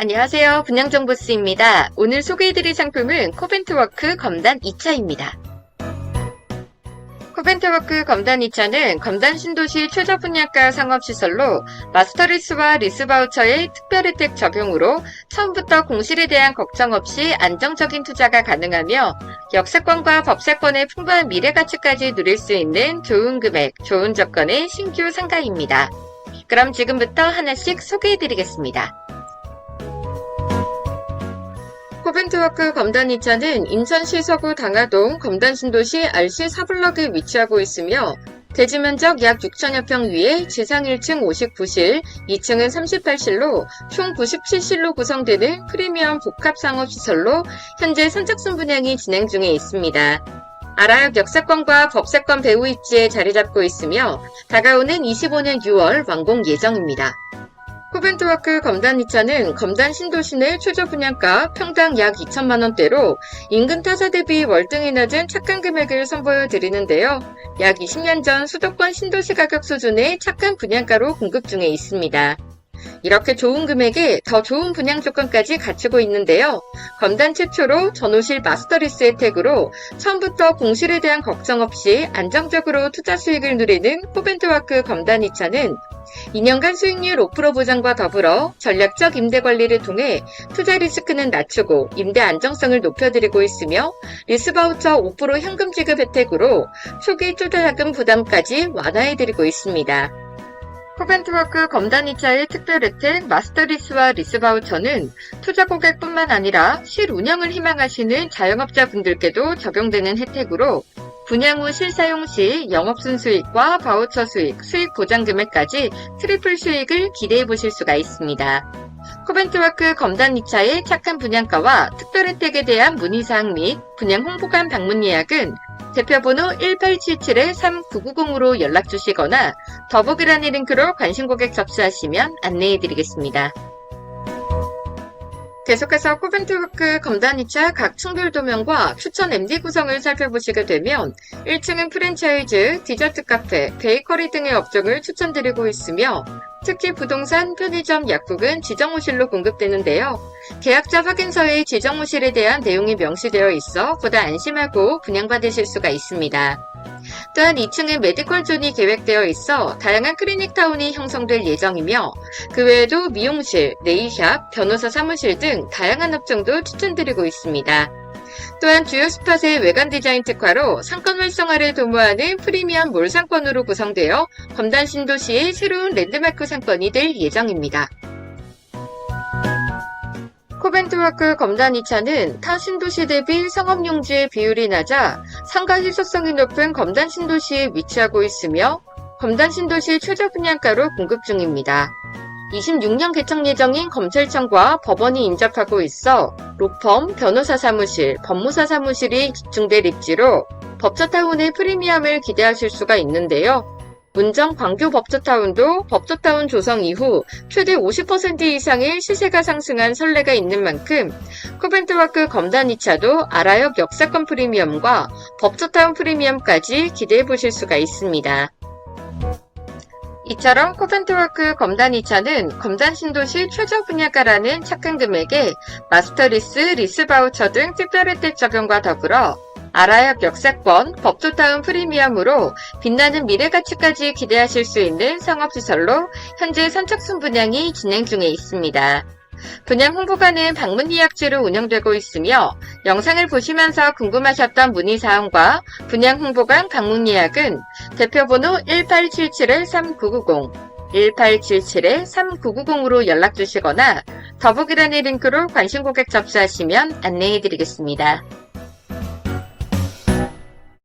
안녕하세요. 분양정보스입니다. 오늘 소개해드릴 상품은 코벤트워크 검단 2차입니다. 코벤트워크 검단 2차는 검단 신도시 최저 분양가 상업시설로 마스터리스와 리스바우처의 특별 혜택 적용으로 처음부터 공실에 대한 걱정 없이 안정적인 투자가 가능하며 역세권과 법세권의 풍부한 미래 가치까지 누릴 수 있는 좋은 금액, 좋은 조건의 신규 상가입니다. 그럼 지금부터 하나씩 소개해드리겠습니다. 코벤트워크 검단 2차는 인천시 서구 당하동 검단 신도시 RC 사블럭에 위치하고 있으며 대지 면적 약 6천여 평 위에 지상 1층 59실, 2층은 38실로 총 97실로 구성되는 프리미엄 복합 상업시설로 현재 선착순 분양이 진행 중에 있습니다. 아라역 역세권과 법세권 배후 입지에 자리 잡고 있으며 다가오는 25년 6월 완공 예정입니다. 코벤트워크 검단 2차는 검단 신도시 내 최저 분양가 평당 약 2천만 원대로 인근 타사 대비 월등히 낮은 착한 금액을 선보여 드리는데요. 약 20년 전 수도권 신도시 가격 수준의 착한 분양가로 공급 중에 있습니다. 이렇게 좋은 금액에 더 좋은 분양 조건까지 갖추고 있는데요. 검단 최초로 전호실 마스터리스 혜택으로 처음부터 공실에 대한 걱정 없이 안정적으로 투자 수익을 누리는 코벤트워크 검단 2차는 2년간 수익률 5% 보장과 더불어 전략적 임대 관리를 통해 투자 리스크는 낮추고 임대 안정성을 높여드리고 있으며 리스바우처 5% 현금 지급 혜택으로 초기 투자자금 부담까지 완화해드리고 있습니다. 코벤트워크 검단 2차의 특별 혜택 마스터리스와 리스바우처는 투자 고객뿐만 아니라 실 운영을 희망하시는 자영업자분들께도 적용되는 혜택으로 분양 후 실사용 시 영업순 수익과 바우처 수익, 수익 보장 금액까지 트리플 수익을 기대해 보실 수가 있습니다. 코벤트워크 검단 2차의 착한 분양가와 특별 혜택에 대한 문의사항 및 분양 홍보관 방문 예약은 대표번호 1877-3990으로 연락 주시거나 더보기란의 링크로 관심 고객 접수하시면 안내해 드리겠습니다. 계속해서 코벤트워크 검단 2차 각 층별 도면과 추천 MD 구성을 살펴보시게 되면 1층은 프랜차이즈, 디저트 카페, 베이커리 등의 업종을 추천드리고 있으며 특히 부동산, 편의점, 약국은 지정호실로 공급되는데요. 계약자 확인서에 지정호실에 대한 내용이 명시되어 있어 보다 안심하고 분양받으실 수가 있습니다. 또한 2층은 메디컬 존이 계획되어 있어 다양한 클리닉 타운이 형성될 예정이며 그 외에도 미용실, 네일샵, 변호사 사무실 등 다양한 업종도 추천드리고 있습니다. 또한 주요 스팟의 외관 디자인 특화로 상권 활성화를 도모하는 프리미엄 몰 상권으로 구성되어 검단 신도시의 새로운 랜드마크 상권이 될 예정입니다. 코벤트워크 검단 2차는 타 신도시 대비 상업용지의 비율이 낮아 상가 희소성이 높은 검단 신도시에 위치하고 있으며 검단 신도시 최저 분양가로 공급 중입니다. 26년 개청 예정인 검찰청과 법원이 인접하고 있어 로펌, 변호사 사무실, 법무사 사무실이 집중될 입지로 법조타운의 프리미엄을 기대하실 수가 있는데요. 문정 광교 법조타운도 법조타운 조성 이후 최대 50% 이상의 시세가 상승한 선례가 있는 만큼 코벤트워크 검단 2차도 아라역 역사권 프리미엄과 법조타운 프리미엄까지 기대해 보실 수가 있습니다. 이처럼 코벤트워크 검단 2차는 검단 신도시 최저 분야가라는 착한 금액에 마스터리스, 리스바우처 등 특별 혜택 적용과 더불어 아라역 역사권, 법조타운 프리미엄으로 빛나는 미래 가치까지 기대하실 수 있는 상업시설로 현재 선착순 분양이 진행 중에 있습니다. 분양 홍보관은 방문 예약제로 운영되고 있으며 영상을 보시면서 궁금하셨던 문의사항과 분양 홍보관 방문 예약은 대표번호 1877-3990, 1877-3990으로 연락 주시거나 더보기란의 링크로 관심 고객 접수하시면 안내해 드리겠습니다.